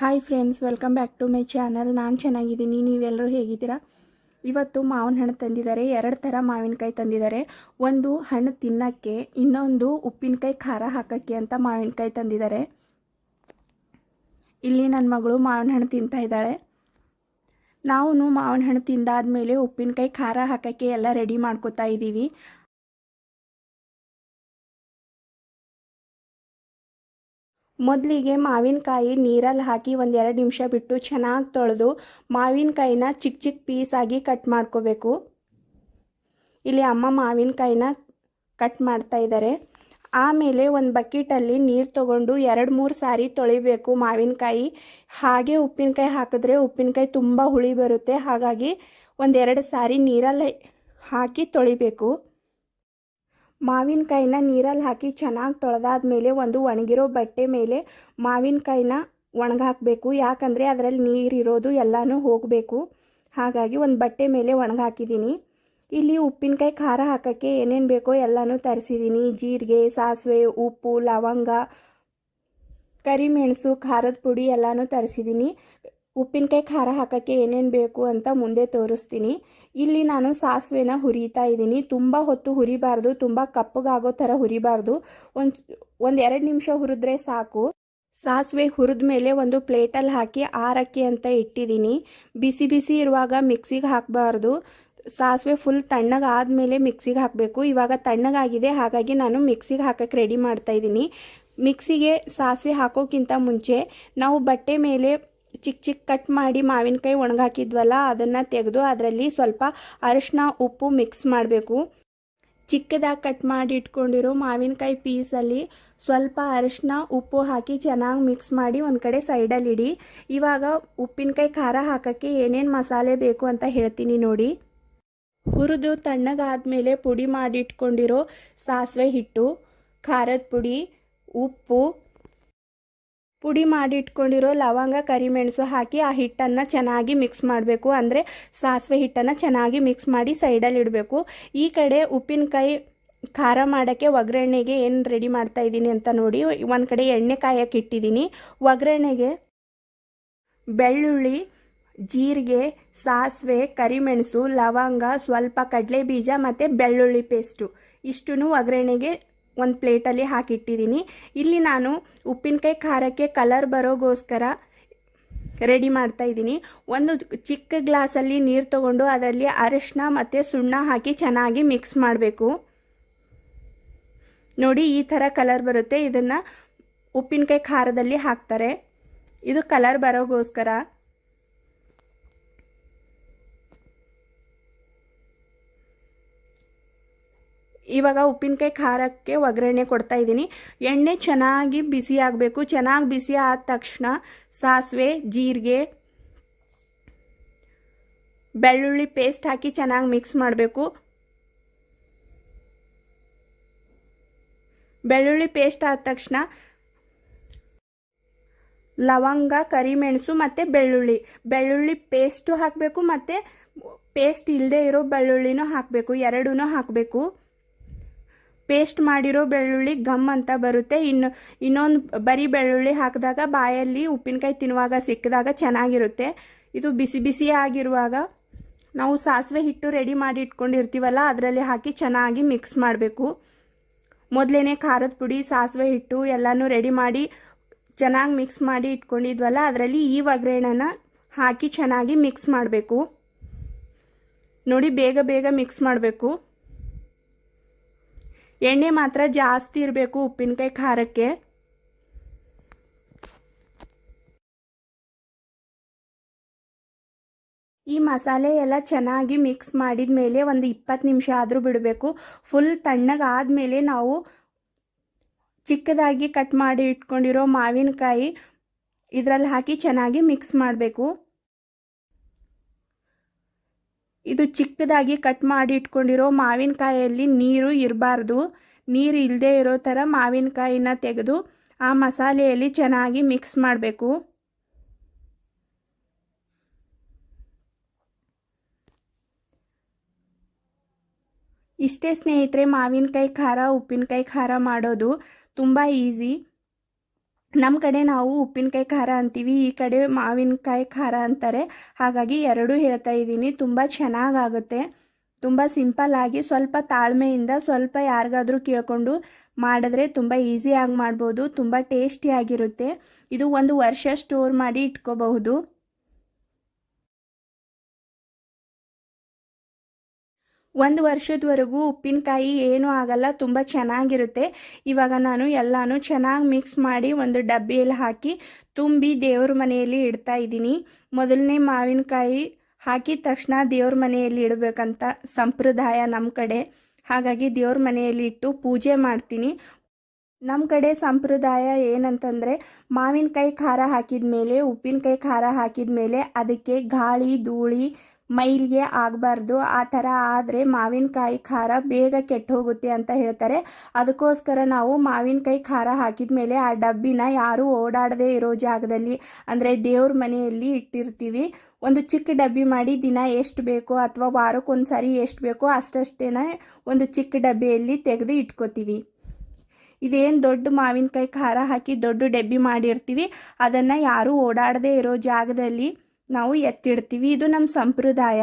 Hi friends welcome back to my channel ನಾನು ಚೆನ್ನಾಗಿದ್ದೀನಿ. ನೀವೆಲ್ಲರೂ ಹೇಗಿದ್ದೀರಾ? ಇವತ್ತು ಮಾವಿನ ಹಣ್ಣು ತಂದಿದ್ದಾರೆ. ಎರಡು ಥರ ಮಾವಿನಕಾಯಿ ತಂದಿದ್ದಾರೆ. ಒಂದು ಹಣ್ಣು ತಿನ್ನೋಕ್ಕೆ, ಇನ್ನೊಂದು ಉಪ್ಪಿನಕಾಯಿ ಖಾರ ಹಾಕೋಕ್ಕೆ ಅಂತ ಮಾವಿನಕಾಯಿ ತಂದಿದ್ದಾರೆ. ಇಲ್ಲಿ ನನ್ನ ಮಗಳು ಮಾವಿನ ಹಣ್ಣು ತಿಂತಾ ಇದ್ದಾಳೆ. ನಾವು ಮಾವಿನ ಹಣ್ಣು ತಿಂದಾದ್ಮೇಲೆ ಉಪ್ಪಿನಕಾಯಿ ಖಾರ ಹಾಕೋಕ್ಕೆ ಎಲ್ಲ ರೆಡಿ ಮಾಡ್ಕೋತಾ ಇದ್ದೀವಿ. ಮೊದಲಿಗೆ ಮಾವಿನಕಾಯಿ ನೀರಲ್ಲಿ ಹಾಕಿ ಒಂದು ಎರಡು ನಿಮಿಷ ಬಿಟ್ಟು ಚೆನ್ನಾಗಿ ತೊಳೆದು ಮಾವಿನಕಾಯಿನ ಚಿಕ್ಕ ಚಿಕ್ಕ ಪೀಸಾಗಿ ಕಟ್ ಮಾಡ್ಕೋಬೇಕು. ಇಲ್ಲಿ ಅಮ್ಮ ಮಾವಿನಕಾಯಿನ ಕಟ್ ಮಾಡ್ತಾ ಇದ್ದಾರೆ ಆಮೇಲೆ ಒಂದು ಬಕೆಟಲ್ಲಿ ನೀರು ತಗೊಂಡು ಎರಡು ಮೂರು ಸಾರಿ ತೊಳಿಬೇಕು ಮಾವಿನಕಾಯಿ. ಹಾಗೆ ಉಪ್ಪಿನಕಾಯಿ ಹಾಕಿದ್ರೆ ಉಪ್ಪಿನಕಾಯಿ ತುಂಬ ಹುಳಿ ಬರುತ್ತೆ. ಹಾಗಾಗಿ ಒಂದೆರಡು ಸಾರಿ ನೀರಲ್ಲಿ ಹಾಕಿ ತೊಳಿಬೇಕು. ಮಾವಿನಕಾಯಿನ ನೀರಲ್ಲಿ ಹಾಕಿ ಚೆನ್ನಾಗಿ ತೊಳೆದಾದ್ಮೇಲೆ ಒಂದು ಒಣಗಿರೋ ಬಟ್ಟೆ ಮೇಲೆ ಮಾವಿನಕಾಯಿನ ಒಣಗಾಕಬೇಕು ಯಾಕಂದರೆ ಅದರಲ್ಲಿ ನೀರಿರೋದು ಎಲ್ಲನೂ ಹೋಗಬೇಕು. ಹಾಗಾಗಿ ಒಂದು ಬಟ್ಟೆ ಮೇಲೆ ಒಣಗಾಕಿದ್ದೀನಿ ಇಲ್ಲಿ ಉಪ್ಪಿನಕಾಯಿ ಖಾರ ಹಾಕೋಕ್ಕೆ ಏನೇನು ಬೇಕೋ ಎಲ್ಲನೂ ತರಿಸಿದ್ದೀನಿ ಜೀರಿಗೆ, ಸಾಸಿವೆ, ಉಪ್ಪು, ಲವಂಗ, ಕರಿಮೆಣಸು, ಖಾರದ ಪುಡಿ ಎಲ್ಲನೂ ತರಿಸಿದ್ದೀನಿ ಉಪ್ಪಿನಕಾಯಿ ಖಾರ ಹಾಕೋಕ್ಕೆ ಏನೇನು ಬೇಕು ಅಂತ ಮುಂದೆ ತೋರಿಸ್ತೀನಿ. ಇಲ್ಲಿ ನಾನು ಸಾಸಿವೆನ ಹುರಿತಾ ಇದ್ದೀನಿ. ತುಂಬ ಹೊತ್ತು ಹುರಿಬಾರ್ದು, ತುಂಬ ಕಪ್ಪಗಾಗೋ ಥರ ಹುರಿಬಾರ್ದು. ಒಂದು ಒಂದು ಎರಡು ನಿಮಿಷ ಹುರಿದ್ರೆ ಸಾಕು. ಸಾಸಿವೆ ಹುರಿದ ಮೇಲೆ ಒಂದು ಪ್ಲೇಟಲ್ಲಿ ಹಾಕಿ ಆರಕ್ಕೆ ಅಂತ ಇಟ್ಟಿದ್ದೀನಿ. ಬಿಸಿ ಬಿಸಿ ಇರುವಾಗ ಮಿಕ್ಸಿಗೆ ಹಾಕಬಾರ್ದು. ಸಾಸಿವೆ ಫುಲ್ ತಣ್ಣಗಾದ್ಮೇಲೆ ಮಿಕ್ಸಿಗೆ ಹಾಕಬೇಕು. ಇವಾಗ ತಣ್ಣಗಾಗಿದೆ, ಹಾಗಾಗಿ ನಾನು ಮಿಕ್ಸಿಗೆ ಹಾಕಕ್ಕೆ ರೆಡಿ ಮಾಡ್ತಾ ಇದ್ದೀನಿ. ಮಿಕ್ಸಿಗೆ ಸಾಸಿವೆ ಹಾಕೋಕ್ಕಿಂತ ಮುಂಚೆ ನಾವು ಬಟ್ಟೆ ಮೇಲೆ ಚಿಕ್ಕ ಚಿಕ್ಕ ಕಟ್ ಮಾಡಿ ಮಾವಿನಕಾಯಿ ಒಣಗಾಕಿದ್ವಲ್ಲ, ಅದನ್ನು ತೆಗೆದು ಅದರಲ್ಲಿ ಸ್ವಲ್ಪ ಅರಿಶಿನ ಉಪ್ಪು ಮಿಕ್ಸ್ ಮಾಡಬೇಕು. ಚಿಕ್ಕದಾಗಿ ಕಟ್ ಮಾಡಿ ಇಟ್ಕೊಂಡಿರೋ ಮಾವಿನಕಾಯಿ ಪೀಸಲ್ಲಿ ಸ್ವಲ್ಪ ಅರಿಶಿನ ಉಪ್ಪು ಹಾಕಿ ಚೆನ್ನಾಗಿ ಮಿಕ್ಸ್ ಮಾಡಿ ಒಂದು ಕಡೆ ಸೈಡಲ್ಲಿ ಇಡಿ. ಇವಾಗ ಉಪ್ಪಿನಕಾಯಿ ಖಾರ ಹಾಕೋಕ್ಕೆ ಏನೇನು ಮಸಾಲೆ ಬೇಕು ಅಂತ ಹೇಳ್ತೀನಿ ನೋಡಿ. ಹುರಿದು ತಣ್ಣಗಾದಮೇಲೆ ಪುಡಿ ಮಾಡಿ ಇಟ್ಕೊಂಡಿರೋ ಸಾಸಿವೆ ಹಿಟ್ಟು, ಖಾರದ ಪುಡಿ, ಉಪ್ಪು ಪುಡಿ ಮಾಡಿ ಇಟ್ಕೊಂಡಿರೋ ಲವಂಗ, ಕರಿಮೆಣಸು ಹಾಕಿ ಆ ಹಿಟ್ಟನ್ನು ಚೆನ್ನಾಗಿ ಮಿಕ್ಸ್ ಮಾಡಬೇಕು. ಅಂದರೆ ಸಾಸಿವೆ ಹಿಟ್ಟನ್ನು ಚೆನ್ನಾಗಿ ಮಿಕ್ಸ್ ಮಾಡಿ ಸೈಡಲ್ಲಿಡಬೇಕು ಈ ಕಡೆ ಉಪ್ಪಿನಕಾಯಿ ಖಾರ ಮಾಡೋಕ್ಕೆ ಒಗ್ಗರಣೆಗೆ ಏನು ರೆಡಿ ಮಾಡ್ತಾ ಇದ್ದೀನಿ ಅಂತ ನೋಡಿ, ಒಂದು ಕಡೆ ಎಣ್ಣೆ ಕಾಯಕ್ಕೆ ಇಟ್ಟಿದ್ದೀನಿ. ಒಗ್ಗರಣೆಗೆ ಬೆಳ್ಳುಳ್ಳಿ, ಜೀರಿಗೆ, ಸಾಸಿವೆ, ಕರಿಮೆಣಸು, ಲವಂಗ, ಸ್ವಲ್ಪ ಕಡಲೆ ಬೀಜ ಮತ್ತು ಬೆಳ್ಳುಳ್ಳಿ ಪೇಸ್ಟು ಇಷ್ಟು ಒಗ್ಗರಣೆಗೆ ಒಂದು ಪ್ಲೇಟಲ್ಲಿ ಹಾಕಿಟ್ಟಿದ್ದೀನಿ. ಇಲ್ಲಿ ನಾನು ಉಪ್ಪಿನಕಾಯಿ ಖಾರಕ್ಕೆ ಕಲರ್ ಬರೋಗೋಸ್ಕರ ರೆಡಿ ಮಾಡ್ತಾ ಇದ್ದೀನಿ. ಒಂದು ಚಿಕ್ಕ ಗ್ಲಾಸಲ್ಲಿ ನೀರು ತಗೊಂಡು ಅದರಲ್ಲಿ ಅರಿಶಿನ ಮತ್ತು ಸುಣ್ಣ ಹಾಕಿ ಚೆನ್ನಾಗಿ ಮಿಕ್ಸ್ ಮಾಡಬೇಕು. ನೋಡಿ ಈ ಥರ ಕಲರ್ ಬರುತ್ತೆ. ಇದನ್ನು ಉಪ್ಪಿನಕಾಯಿ ಖಾರದಲ್ಲಿ ಹಾಕ್ತಾರೆ. ಇದು ಕಲರ್ ಬರೋಗೋಸ್ಕರ. ಇವಾಗ ಉಪ್ಪಿನಕಾಯಿ ಖಾರಕ್ಕೆ ಒಗ್ಗರಣೆ ಕೊಡ್ತಾ ಇದ್ದೀನಿ. ಎಣ್ಣೆ ಚೆನ್ನಾಗಿ ಬಿಸಿ ಆಗಬೇಕು. ಚೆನ್ನಾಗಿ ಬಿಸಿ ಆದ ತಕ್ಷಣ ಸಾಸಿವೆ, ಜೀರಿಗೆ, ಬೆಳ್ಳುಳ್ಳಿ ಪೇಸ್ಟ್ ಹಾಕಿ ಚೆನ್ನಾಗಿ ಮಿಕ್ಸ್ ಮಾಡಬೇಕು. ಬೆಳ್ಳುಳ್ಳಿ ಪೇಸ್ಟ್ ಆದ ತಕ್ಷಣ ಲವಂಗ, ಕರಿಮೆಣಸು ಮತ್ತು ಬೆಳ್ಳುಳ್ಳಿ. ಬೆಳ್ಳುಳ್ಳಿ ಪೇಸ್ಟು ಹಾಕಬೇಕು ಮತ್ತು ಪೇಸ್ಟ್ ಇಲ್ಲದೆ ಇರೋ ಬೆಳ್ಳುಳ್ಳಿನೂ ಹಾಕಬೇಕು. ಎರಡೂ ಹಾಕಬೇಕು. ಪೇಸ್ಟ್ ಮಾಡಿರೋ ಬೆಳ್ಳುಳ್ಳಿ ಗಮ್ ಅಂತ ಬರುತ್ತೆ. ಇನ್ನು ಇನ್ನೊಂದು ಬರೀ ಬೆಳ್ಳುಳ್ಳಿ ಹಾಕಿದಾಗ ಬಾಯಲ್ಲಿ ಉಪ್ಪಿನಕಾಯಿ ತಿನ್ನುವಾಗ ಸಿಕ್ಕಿದಾಗ ಚೆನ್ನಾಗಿರುತ್ತೆ. ಇದು ಬಿಸಿ ಬಿಸಿ ಆಗಿರುವಾಗ ನಾವು ಸಾಸಿವೆ ಹಿಟ್ಟು ರೆಡಿ ಮಾಡಿ ಇಟ್ಕೊಂಡಿರ್ತೀವಲ್ಲ, ಅದರಲ್ಲಿ ಹಾಕಿ ಚೆನ್ನಾಗಿ ಮಿಕ್ಸ್ ಮಾಡಬೇಕು. ಮೊದಲೇ ಖಾರದ ಪುಡಿ, ಸಾಸಿವೆ ಹಿಟ್ಟು ಎಲ್ಲನೂ ರೆಡಿ ಮಾಡಿ ಚೆನ್ನಾಗಿ ಮಿಕ್ಸ್ ಮಾಡಿ ಇಟ್ಕೊಂಡಿದ್ವಲ್ಲ, ಅದರಲ್ಲಿ ಈ ಒಗ್ಗರಣೆನ ಹಾಕಿ ಚೆನ್ನಾಗಿ ಮಿಕ್ಸ್ ಮಾಡಬೇಕು. ನೋಡಿ, ಬೇಗ ಬೇಗ ಮಿಕ್ಸ್ ಮಾಡಬೇಕು. ಎಣ್ಣೆ ಮಾತ್ರ ಜಾಸ್ತಿ ಇರಬೇಕು ಉಪ್ಪಿನಕಾಯಿ ಖಾರಕ್ಕೆ. ಈ ಮಸಾಲೆ ಎಲ್ಲ ಚೆನ್ನಾಗಿ ಮಿಕ್ಸ್ ಮಾಡಿದ ಮೇಲೆ ಒಂದು ಇಪ್ಪತ್ತು ನಿಮಿಷ ಆದರೂ ಬಿಡಬೇಕು. ಫುಲ್ ತಣ್ಣಗಾದ್ಮೇಲೆ ನಾವು ಚಿಕ್ಕದಾಗಿ ಕಟ್ ಮಾಡಿ ಇಟ್ಕೊಂಡಿರೋ ಮಾವಿನಕಾಯಿ ಇದರಲ್ಲಿ ಹಾಕಿ ಚೆನ್ನಾಗಿ ಮಿಕ್ಸ್ ಮಾಡಬೇಕು. ಇದು ಚಿಕ್ಕದಾಗಿ ಕಟ್ ಮಾಡಿ ಇಟ್ಕೊಂಡಿರೋ ಮಾವಿನಕಾಯಲ್ಲಿ ನೀರು ಇರಬಾರ್ದು. ನೀರು ಇಲ್ಲದೆ ಇರೋ ಥರ ಮಾವಿನಕಾಯಿನ ತೆಗೆದು ಆ ಮಸಾಲೆಯಲ್ಲಿ ಚೆನ್ನಾಗಿ ಮಿಕ್ಸ್ ಮಾಡಬೇಕು. ಇಷ್ಟೇ ಸ್ನೇಹಿತರೆ, ಮಾವಿನಕಾಯಿ ಖಾರ, ಉಪ್ಪಿನಕಾಯಿ ಖಾರ ಮಾಡೋದು ತುಂಬ ಈಸಿ. ನಮ್ಮ ಕಡೆ ನಾವು ಉಪ್ಪಿನಕಾಯಿ ಖಾರ ಅಂತೀವಿ, ಈ ಕಡೆ ಮಾವಿನಕಾಯಿ ಖಾರ ಅಂತಾರೆ. ಹಾಗಾಗಿ ಎರಡೂ ಹೇಳ್ತಾ ಇದ್ದೀನಿ. ತುಂಬ ಚೆನ್ನಾಗಾಗುತ್ತೆ. ತುಂಬ ಸಿಂಪಲ್ ಆಗಿ ಸ್ವಲ್ಪ ತಾಳ್ಮೆಯಿಂದ ಸ್ವಲ್ಪ ಯಾರಿಗಾದರೂ ಕೇಳಿಕೊಂಡು ಮಾಡಿದ್ರೆ ತುಂಬ ಈಸಿಯಾಗಿ ಮಾಡ್ಬೋದು. ತುಂಬ ಟೇಸ್ಟಿಯಾಗಿರುತ್ತೆ ಇದು ಒಂದು ವರ್ಷ ಸ್ಟೋರ್ ಮಾಡಿ ಇಟ್ಕೋಬಹುದು. ಒಂದು ವರ್ಷದವರೆಗೂ ಉಪ್ಪಿನಕಾಯಿ ಏನೂ ಆಗಲ್ಲ, ತುಂಬ ಚೆನ್ನಾಗಿರುತ್ತೆ. ಇವಾಗ ನಾನು ಎಲ್ಲನೂ ಚೆನ್ನಾಗಿ ಮಿಕ್ಸ್ ಮಾಡಿ ಒಂದು ಡಬ್ಬಿಯಲ್ಲಿ ಹಾಕಿ ತುಂಬಿ ದೇವ್ರ ಮನೆಯಲ್ಲಿ ಇಡ್ತಾ ಇದ್ದೀನಿ. ಮೊದಲನೇ ಮಾವಿನಕಾಯಿ ಹಾಕಿದ ತಕ್ಷಣ ದೇವ್ರ ಮನೆಯಲ್ಲಿ ಇಡಬೇಕಂತ ಸಂಪ್ರದಾಯ ನಮ್ಮ ಕಡೆ. ಹಾಗಾಗಿ ದೇವ್ರ ಮನೆಯಲ್ಲಿ ಇಟ್ಟು ಪೂಜೆ ಮಾಡ್ತೀನಿ. ನಮ್ಮ ಕಡೆ ಸಂಪ್ರದಾಯ ಏನಂತಂದರೆ ಮಾವಿನಕಾಯಿ ಖಾರ ಹಾಕಿದ ಮೇಲೆ ಉಪ್ಪಿನಕಾಯಿ ಖಾರ ಹಾಕಿದ ಮೇಲೆ ಅದಕ್ಕೆ ಗಾಳಿ, ಧೂಳಿ ಮೈಲಿಗೆ ಆಗಬಾರ್ದು. ಆ ಥರ ಆದರೆ ಮಾವಿನಕಾಯಿ ಖಾರ ಬೇಗ ಕೆಟ್ಟು ಹೋಗುತ್ತೆ ಅಂತ ಹೇಳ್ತಾರೆ. ಅದಕ್ಕೋಸ್ಕರ ನಾವು ಮಾವಿನಕಾಯಿ ಖಾರ ಹಾಕಿದ ಮೇಲೆ ಆ ಡಬ್ಬಿನ ಯಾರೂ ಓಡಾಡದೇ ಇರೋ ಜಾಗದಲ್ಲಿ, ಅಂದರೆ ದೇವ್ರ ಮನೆಯಲ್ಲಿ ಇಟ್ಟಿರ್ತೀವಿ. ಒಂದು ಚಿಕ್ಕ ಡಬ್ಬಿ ಮಾಡಿ ದಿನ ಎಷ್ಟು ಬೇಕೋ ಅಥವಾ ವಾರಕ್ಕೊಂದು ಸಾರಿ ಎಷ್ಟು ಬೇಕೋ ಅಷ್ಟಷ್ಟೇನೆ ಒಂದು ಚಿಕ್ಕ ಡಬ್ಬಿಯಲ್ಲಿ ತೆಗೆದು ಇಟ್ಕೋತೀವಿ. ಇದೇನು ದೊಡ್ಡ ಮಾವಿನಕಾಯಿ ಖಾರ ಹಾಕಿ ದೊಡ್ಡ ಡಬ್ಬಿ ಮಾಡಿರ್ತೀವಿ. ಅದನ್ನು ಯಾರೂ ಓಡಾಡದೇ ಇರೋ ಜಾಗದಲ್ಲಿ ನಾವು ಎತ್ತಿಡ್ತೀವಿ. ಇದು ನಮ್ಮ ಸಂಪ್ರದಾಯ.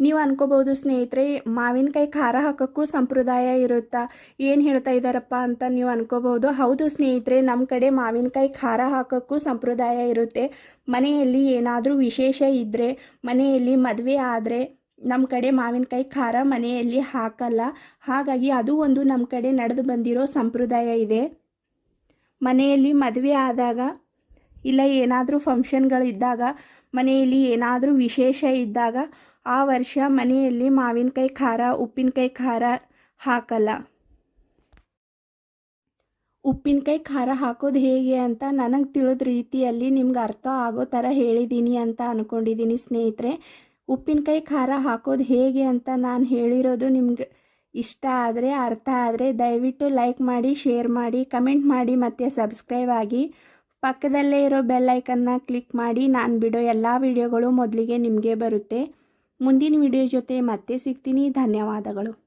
ನೀವು ಅನ್ಕೋಬಹುದು ಸ್ನೇಹಿತರೆ, ಮಾವಿನಕಾಯಿ ಖಾರ ಹಾಕೋಕ್ಕೂ ಸಂಪ್ರದಾಯ ಇರುತ್ತಾ? ಏನು ಹೇಳ್ತಾ ಇದ್ದಾರಪ್ಪ ಅಂತ ನೀವು ಅನ್ಕೋಬಹುದು. ಹೌದು ಸ್ನೇಹಿತರೆ ನಮ್ಮ ಕಡೆ ಮಾವಿನಕಾಯಿ ಖಾರ ಹಾಕೋಕ್ಕೂ ಸಂಪ್ರದಾಯ ಇರುತ್ತೆ. ಮನೆಯಲ್ಲಿ ಏನಾದರೂ ವಿಶೇಷ ಇದ್ದರೆ ಮನೆಯಲ್ಲಿ ಮದುವೆ ಆದರೆ ನಮ್ಮ ಕಡೆ ಮಾವಿನಕಾಯಿ ಖಾರ ಮನೆಯಲ್ಲಿ ಹಾಕಲ್ಲ. ಹಾಗಾಗಿ ಅದು ಒಂದು ನಮ್ಮ ಕಡೆ ನಡೆದು ಬಂದಿರೋ ಸಂಪ್ರದಾಯ ಇದೆ. ಮನೆಯಲ್ಲಿ ಮದುವೆ ಆದಾಗ ಇಲ್ಲ, ಏನಾದರೂ ಫಂಕ್ಷನ್ಗಳಿದ್ದಾಗ, ಮನೆಯಲ್ಲಿ ಏನಾದರೂ ವಿಶೇಷ ಇದ್ದಾಗ, ಆ ವರ್ಷ ಮನೆಯಲ್ಲಿ ಮಾವಿನಕಾಯಿ ಖಾರ, ಉಪ್ಪಿನಕಾಯಿ ಖಾರ ಹಾಕಲ್ಲ. ಉಪ್ಪಿನಕಾಯಿ ಖಾರ ಹಾಕೋದು ಹೇಗೆ ಅಂತ ನನಗೆ ತಿಳಿದ ರೀತಿಯಲ್ಲಿ ನಿಮ್ಗೆ ಅರ್ಥ ಆಗೋ ಥರ ಹೇಳಿದ್ದೀನಿ ಅಂತ ಅಂದ್ಕೊಂಡಿದ್ದೀನಿ ಸ್ನೇಹಿತರೆ. ಉಪ್ಪಿನಕಾಯಿ ಖಾರ ಹಾಕೋದು ಹೇಗೆ ಅಂತ ನಾನು ಹೇಳಿರೋದು ನಿಮ್ಗೆ ಇಷ್ಟ ಆದರೆ, ಅರ್ಥ ಆದರೆ ದಯವಿಟ್ಟು ಲೈಕ್ ಮಾಡಿ ಶೇರ್ ಮಾಡಿ ಕಮೆಂಟ್ ಮಾಡಿ ಮತ್ತು ಸಬ್ಸ್ಕ್ರೈಬ್ ಆಗಿ. ಪಕ್ಕದಲ್ಲೇ ಇರೋ ಬೆಲ್ ಐಕನ್ನ ಕ್ಲಿಕ್ ಮಾಡಿ ನಾನು ಬಿಡೋ ಎಲ್ಲ ವಿಡಿಯೋಗಳು ಮೊದಲಿಗೆ ನಿಮಗೆ ಬರುತ್ತೆ. ಮುಂದಿನ ವಿಡಿಯೋ ಜೊತೆ ಮತ್ತೆ ಸಿಗ್ತೀನಿ. ಧನ್ಯವಾದಗಳು.